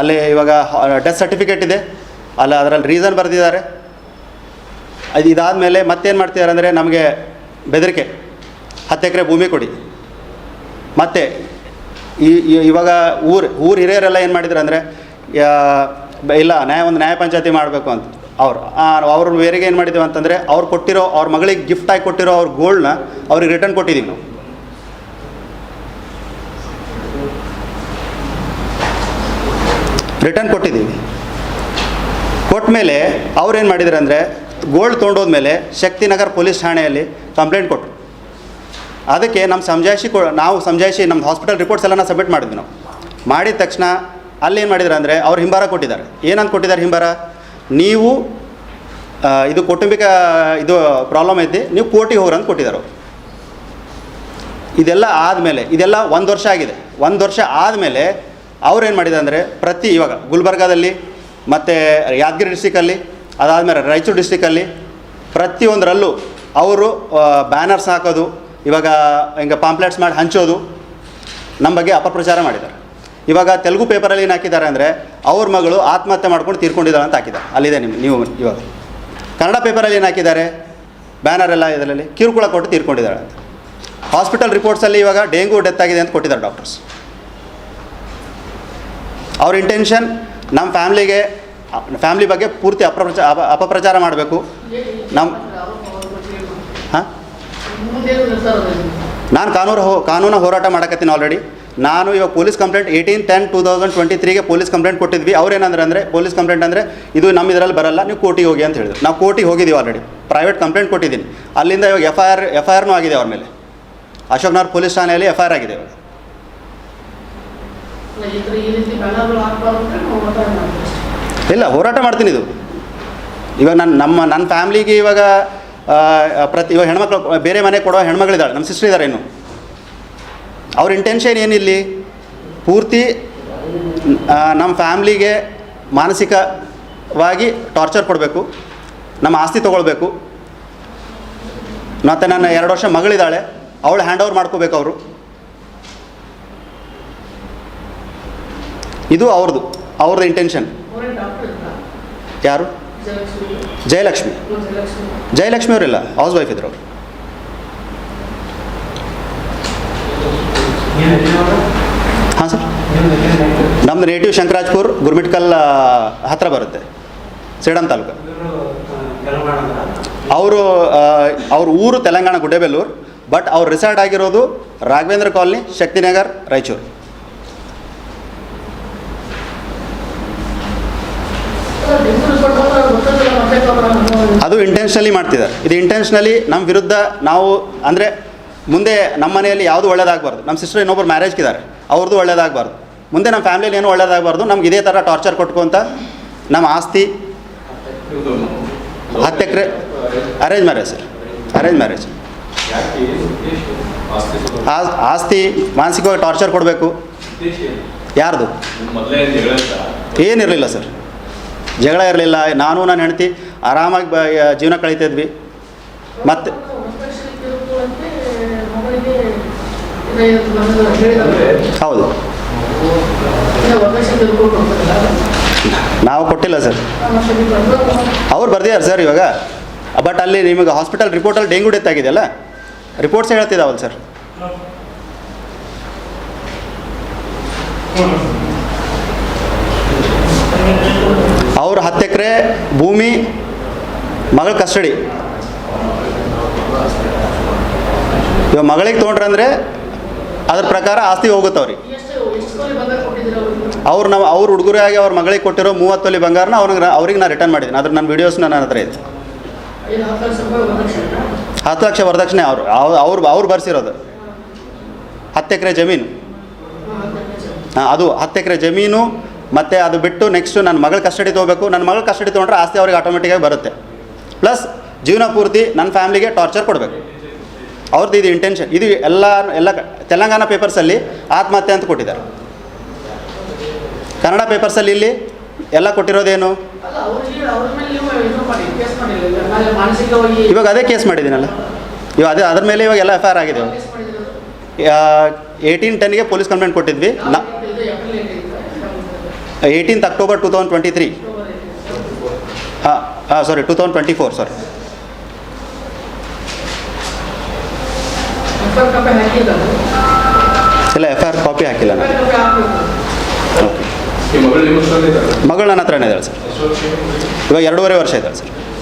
ಅಲ್ಲಿ ಇವಾಗ death certificate ಇದೆ. ಅಲ್ಲ, ಅದರಲ್ಲಿ ರೀಸನ್ ಬರೆದಿದ್ದಾರೆ. ಅದು ಇದಾದಮೇಲೆ ಮತ್ತೇನು ಮಾಡ್ತಿದ್ದಾರೆ ಅಂದರೆ ನಮಗೆ ಬೆದರಿಕೆ. ಹತ್ತು ಎಕರೆ ಭೂಮಿ ಕೊಡಿ. ಮತ್ತು, ಈ ಇವಾಗ ಊರು ಊರು ಹಿರಿಯರೆಲ್ಲ ಏನು ಮಾಡಿದ್ರು ಅಂದರೆ ಇಲ್ಲ, ನ್ಯಾಯ, ಒಂದು ನ್ಯಾಯ ಪಂಚಾಯತಿ ಮಾಡಬೇಕು ಅಂತ. ಅವ್ರು ಅವ್ರ ಬೇರೆಗೆ ಏನು ಮಾಡಿದ್ದೀವಿ ಅಂತಂದರೆ, ಅವ್ರು ಕೊಟ್ಟಿರೋ, ಅವ್ರ ಮಗಳಿಗೆ ಗಿಫ್ಟಾಗಿ ಕೊಟ್ಟಿರೋ ಅವ್ರ ಗೋಲ್ಡ್ನ ಅವ್ರಿಗೆ ರಿಟರ್ನ್ ಕೊಟ್ಟಿದ್ದೀವಿ ನಾವು. ರಿಟರ್ನ್ ಕೊಟ್ಟಿದ್ದೀವಿ. ಕೊಟ್ಟ ಮೇಲೆ ಅವ್ರೇನು ಮಾಡಿದ್ರು ಅಂದರೆ ಗೋಲ್ಡ್ ತೊಗೊಂಡೋದ್ಮೇಲೆ ಶಕ್ತಿನಗರ್ ಪೊಲೀಸ್ ಠಾಣೆಯಲ್ಲಿ ಕಂಪ್ಲೇಂಟ್ ಕೊಟ್ಟರು ಅದಕ್ಕೆ ನಮ್ಮ ಸಂಜಾಯಿಸಿ ಕೊ, ನಾವು ಸಂಜಾಯಿಸಿ ನಮ್ಮ ಹಾಸ್ಪಿಟಲ್ ರಿಪೋರ್ಟ್ಸ್ ಎಲ್ಲ ಸಬ್ಮಿಟ್ ಮಾಡಿದ್ವಿ ನಾವು. ಮಾಡಿದ ತಕ್ಷಣ ಅಲ್ಲಿ ಏನು ಮಾಡಿದ್ರು ಅಂದರೆ ಅವ್ರು ಹಿಂಬಾರ ಕೊಟ್ಟಿದ್ದಾರೆ. ಏನಂತ ಕೊಟ್ಟಿದ್ದಾರೆ ಹಿಂಬಾರ? ನೀವು ಇದು ಕೌಟುಂಬಿಕ, ಇದು ಪ್ರಾಬ್ಲಮ್ ಐತಿ, ನೀವು ಕೋರ್ಟಿಗೆ ಹೋಗ್ರಂತ ಕೊಟ್ಟಿದ್ದಾರೆ ಇದೆಲ್ಲ ಆದಮೇಲೆ, ಇದೆಲ್ಲ ಒಂದು ವರ್ಷ ಆಗಿದೆ. ಒಂದು ವರ್ಷ ಆದಮೇಲೆ ಅವ್ರು ಏನು ಮಾಡಿದೆ ಅಂದರೆ ಪ್ರತಿ ಇವಾಗ ಗುಲ್ಬರ್ಗಾದಲ್ಲಿ ಮತ್ತು ಯಾದಗಿರಿ ಡಿಸ್ಟಿಕಲ್ಲಿ ಅದಾದಮೇಲೆ ರಾಯಚೂರು ಡಿಸ್ಟಿಕಲ್ಲಿ ಪ್ರತಿಯೊಂದರಲ್ಲೂ ಅವರು ಬ್ಯಾನರ್ಸ್ ಹಾಕೋದು, ಇವಾಗ ಹಿಂಗೆ ಪಾಂಪ್ಲೆಟ್ಸ್ ಮಾಡಿ ಹಂಚೋದು ನಮ್ಮ ಬಗ್ಗೆ ಅಪಪ್ರಚಾರ ಮಾಡಿದ್ದಾರೆ. ಇವಾಗ ತೆಲುಗು ಪೇಪರಲ್ಲಿ ಏನು ಹಾಕಿದ್ದಾರೆ ಅಂದರೆ ಅವ್ರ ಮಗಳು ಆತ್ಮಹತ್ಯೆ ಮಾಡ್ಕೊಂಡು ತೀರ್ಕೊಂಡಿದ್ದಾಳೆ ಅಂತ ಹಾಕಿದ್ದಾರೆ. ಅಲ್ಲಿದೆ ನಿಮ್ಮ ನೀವು ಇವಾಗ. ಕನ್ನಡ ಪೇಪರಲ್ಲಿ ಏನು ಹಾಕಿದ್ದಾರೆ? ಬ್ಯಾನರ್ ಎಲ್ಲ ಇದರಲ್ಲಿ ಕಿರುಕುಳ ಕೊಟ್ಟು ತೀರ್ಕೊಂಡಿದ್ದಾಳೆ ಅಂತ. ಹಾಸ್ಪಿಟಲ್ ರಿಪೋರ್ಟ್ಸಲ್ಲಿ ಇವಾಗ ಡೆಂಗು ಡೆತ್ ಆಗಿದೆ ಅಂತ ಕೊಟ್ಟಿದ್ದಾರೆ ಡಾಕ್ಟರ್ಸ್ ಅವ್ರ ಇಂಟೆನ್ಷನ್ ನಮ್ಮ ಫ್ಯಾಮ್ಲಿಗೆ ಫ್ಯಾಮ್ಲಿ ಬಗ್ಗೆ ಪೂರ್ತಿ ಅಪಪ್ರಚಾರ ಅಪ, ಅಪಪ್ರಚಾರ ಮಾಡಬೇಕು. ನಮ್ಮ ಹಾಂ? ನಾನು ಕಾನೂನು ಹೋ, ಕಾನೂನು ಹೋರಾಟ ಮಾಡಕತ್ತೀನಿ ಆಲ್ರೆಡಿ ನಾನು ಇವಾಗ police complaint eighteen ten two thousand twenty ತ್ರೀಗೆ police complaint ಕೊಟ್ಟಿದ್ವಿ. ಅವ್ರೇನಂದ್ರೆ ಅಂದರೆ, ಪೊಲೀಸ್ ಕಂಪ್ಲೇಂಟ್ ಅಂದರೆ ಇದು ನಮ್ಮ ಇದರಲ್ಲಿ ಬರಲ್ಲ, ನೀವು ಕೋರ್ಟಿಗೆ ಹೋಗಿ ಅಂತ ಹೇಳಿದ್ರು. ನಾವು ಕೋರ್ಟಿಗೆ ಹೋಗಿದ್ದೀವಿ ಆಲ್ರೆಡಿ ಪ್ರೈವೇಟ್ ಕಂಪ್ಲೇಂಟ್ ಕೊಟ್ಟಿದ್ದೀನಿ. ಅಲ್ಲಿಂದ ಇವಾಗ F I R F I ಆರ್ನೂ ಆಗಿದೆ ಅವ್ರ ಮೇಲೆ. ಅಶೋಕ್ನಗರ್ ಪೊಲೀಸ್ ಠಾಣೆಯಲ್ಲಿ ಎಫ್ ಐ ಆರ್ ಆಗಿದೆ ಇವಾಗ. ಇಲ್ಲ, ಹೋರಾಟ ಮಾಡ್ತೀನಿ ಇದು. ಇವಾಗ ನನ್ನ ನಮ್ಮ ನನ್ನ ಫ್ಯಾಮ್ಲಿಗೆ ಇವಾಗ ಪ್ರತಿ, ಇವಾಗ ಹೆಣ್ಮಕ್ಳು, ಬೇರೆ ಮನೆ ಕೊಡೋ ಹೆಣ್ಮಗಳಿದ್ದಾಳೆ ನಮ್ಮ ಸಿಸ್ಟರ್ ಇದ್ದಾರೆ ಇನ್ನು. ಅವ್ರ ಇಂಟೆನ್ಷನ್ ಏನಿಲ್ಲಿ? ಪೂರ್ತಿ ನಮ್ಮ ಫ್ಯಾಮ್ಲಿಗೆ ಮಾನಸಿಕವಾಗಿ ಟಾರ್ಚರ್ ಕೊಡಬೇಕು, ನಮ್ಮ ಆಸ್ತಿ ತೊಗೊಳ್ಬೇಕು. ಮತ್ತು ನನ್ನ ಎರಡು ವರ್ಷ ಮಗಳಿದ್ದಾಳೆ, ಅವಳು ಹ್ಯಾಂಡ್ ಓವರ್ ಮಾಡ್ಕೋಬೇಕು ಅವರು. ಇದು ಅವ್ರದ್ದು ಅವ್ರದ್ದು ಇಂಟೆನ್ಷನ್? ಯಾರು? ಜಯಲಕ್ಷ್ಮಿ. ಜಯಲಕ್ಷ್ಮಿ ಅವರಿಲ್ಲ ಹೌಸ್ ವೈಫ್ ಇದ್ರು ಅವರು. ಹಾಂ ಸರ್. ನಮ್ಮದು ನೇಟಿವ್ ಶಂಕರಾಜ್ಪುರ್ ಗುರ್ಮಿಟ್ಕಲ್ ಹತ್ರ ಬರುತ್ತೆ ಸೇಡಂ ತಾಲೂಕು. ಅವರು ಅವ್ರ ಊರು ತೆಲಂಗಾಣ ಗುಡ್ಡೆಬೆಲ್ಲೂರು ಬಟ್ ಅವ್ರು ರಿಸಾರ್ಟ್ ಆಗಿರೋದು ರಾಘವೇಂದ್ರ ಕಾಲನಿ ಶಕ್ತಿನಗರ್ ರಾಯಚೂರು ಅಲ್ಲ, ಡೆಂಗು report ಬಂದ್ರೆ ಅದು ಗೊತ್ತಾಗಲ್ಲ, ಮತ್ತೆ problem ಅನ್ನೋ- ಅದು ಇಂಟೆನ್ಷನಲಿ ಮಾಡ್ತಿದ್ದಾರೆ. ಇದು ಇಂಟೆನ್ಷನಲಿ ನಮ್ಮ ವಿರುದ್ಧ ನಾವು ಅಂದರೆ ಮುಂದೆ ನಮ್ಮ ಮನೆಯಲ್ಲಿ ಯಾವುದು ಒಳ್ಳೇದಾಗಬಾರ್ದು. ನಮ್ಮ ಸಿಸ್ಟರ್ ಇನ್ನೊಬ್ರು ಮ್ಯಾರೇಜ್ಗಿದ್ದಾರೆ ಅವ್ರದ್ದು ಒಳ್ಳೇದಾಗಬಾರ್ದು. ಮುಂದೆ ನಮ್ಮ ಫ್ಯಾಮಿಲಿಯಲ್ಲಿ ಏನೂ ಒಳ್ಳೇದಾಗಬಾರ್ದು. ನಮ್ಗೆ ಇದೇ ಥರ ಟಾರ್ಚರ್ ಕೊಟ್ಕೊಂತ ನಮ್ಮ ಆಸ್ತಿ ಹತ್ತು ಎಕರೆ arrange marriage sir. Arrange marriage ಆಸ್ತಿ ಮಾನಸಿಕವಾಗಿ ಟಾರ್ಚರ್ ಕೊಡಬೇಕು. ಯಾರ್ದು? ಏನಿರಲಿಲ್ಲ ಸರ್. ಜಗಳ ಇರಲಿಲ್ಲ. ನಾನು, ನನ್ನ ಹೆಂಡತಿ ಆರಾಮಾಗಿ ಬ ಜೀವನ ಕಳೀತಿದ್ವಿ ಮತ್ತೆ. ಹೌದು ನಾವು ಕೊಟ್ಟಿಲ್ಲ ಸರ್. ಅವ್ರು ಬರ್ದಿದ್ದಾರೆ ಸರ್ ಇವಾಗ ಬಟ್ ಅಲ್ಲಿ ನಿಮಗೆ ಹಾಸ್ಪಿಟಲ್ ರಿಪೋರ್ಟಲ್ಲಿ ಡೆಂಗ್ಯೂ ಡೆತ್ ಆಗಿದೆಯಲ್ಲ ರಿಪೋರ್ಟ್ಸ್ ಹೇಳ್ತಿದ್ದಾವಲ್ಲ ಸರ್ ಅವ್ರು ಹತ್ತು ಎಕರೆ ಭೂಮಿ ಮಗಳ ಕಸ್ಟಡಿ. ಇವಾಗ ಮಗಳಿಗೆ ತೊಗೊಂಡ್ರಂದ್ರೆ ಅದ್ರ ಪ್ರಕಾರ ಆಸ್ತಿ ಹೋಗುತ್ತೆ ಅವ್ರಿಗೆ ಎಷ್ಟು ಎಷ್ಟು ತೊಲೆ ಬಂಗಾರ ಅವ್ರು ನಾವು ಅವ್ರ ಹುಡುಗರಾಗಿ ಅವ್ರ ಮಗಳಿಗೆ ಕೊಟ್ಟಿರೋ ಮೂವತ್ತು ತೊಲಿ ಬಂಗಾರನ ಅವ್ರಿಗೆ ಅವ್ರಿಗೆ ನಾನು ರಿಟರ್ನ್ ಮಾಡಿದ್ದೀನಿ. ಅದ್ರ ನನ್ನ ವೀಡಿಯೋಸ್ ನನ್ನ ಹತ್ರ ಐತೆ. ಹತ್ತು ಲಕ್ಷ ವರದಕ್ಷಿಣೆ ಅವರು ಅವ್ರು ಅವ್ರು ಬರ್ಸಿರೋದು. ಹತ್ತು ಎಕರೆ ಜಮೀನು. ಅದು ಹತ್ತು ಎಕರೆ ಜಮೀನು ಮತ್ತು ಅದು ಬಿಟ್ಟು ನೆಕ್ಸ್ಟು ನನ್ನ ಮಗಳ ಕಸ್ಟಡಿ ತೊಗೋಬೇಕು. ನನ್ನ ಮಗಳ ಕಸ್ಟಡಿ ತೊಗೊಂಡ್ರೆ ಆಸ್ತಿ ಅವ್ರಿಗೆ ಆಟೋಮೆಟಿಕಾಗಿ ಬರುತ್ತೆ. ಪ್ಲಸ್ ಜೀವನ ಪೂರ್ತಿ ನನ್ನ ಫ್ಯಾಮ್ಲಿಗೆ ಟಾರ್ಚರ್ ಕೊಡಬೇಕು. ಅವ್ರದ್ದು ಇದು ಇಂಟೆನ್ಷನ್ ಇದು ಎಲ್ಲ ಎಲ್ಲ ತೆಲಂಗಾಣ ಪೇಪರ್ಸಲ್ಲಿ ಆತ್ಮಹತ್ಯೆ ಅಂತ ಕೊಟ್ಟಿದ್ದಾರೆ. ಕನ್ನಡ ಪೇಪರ್ಸಲ್ಲಿ ಇಲ್ಲಿ ಎಲ್ಲ ಕೊಟ್ಟಿರೋದೇನು? ಇವಾಗ ಅದೇ ಕೇಸ್ ಮಾಡಿದ್ದೀನಲ್ಲ. ಇವಾಗ ಅದೇ, ಅದ್ರ ಮೇಲೆ ಇವಾಗ ಎಲ್ಲ ಎಫ್ ಐ ಆರ್ ಆಗಿದೆ. ಏಯ್ಟೀನ್ ಟೆನ್ಗೆ ಪೊಲೀಸ್ ಕಂಪ್ಲೇಂಟ್ ಕೊಟ್ಟಿದ್ವಿ. ನಾ eighteenth October two thousand twenty three ಹಾಂ sorry two thousand twenty four sorry ಇಲ್ಲ ಎಫ್ ಐ ಆರ್ ಕಾಪಿ ಹಾಕಿಲ್ಲ ನಾನು. ಎಫ್ಐಆರ್ ಓಕೆ ಮಗಳು ನನ್ನ ಹತ್ರನೇ ಇದ್ದಾಳೆ ಸರ್? ಇವಾಗ ಎರಡೂವರೆ ವರ್ಷ ಇದ್ದಾಳೆ ಸರ್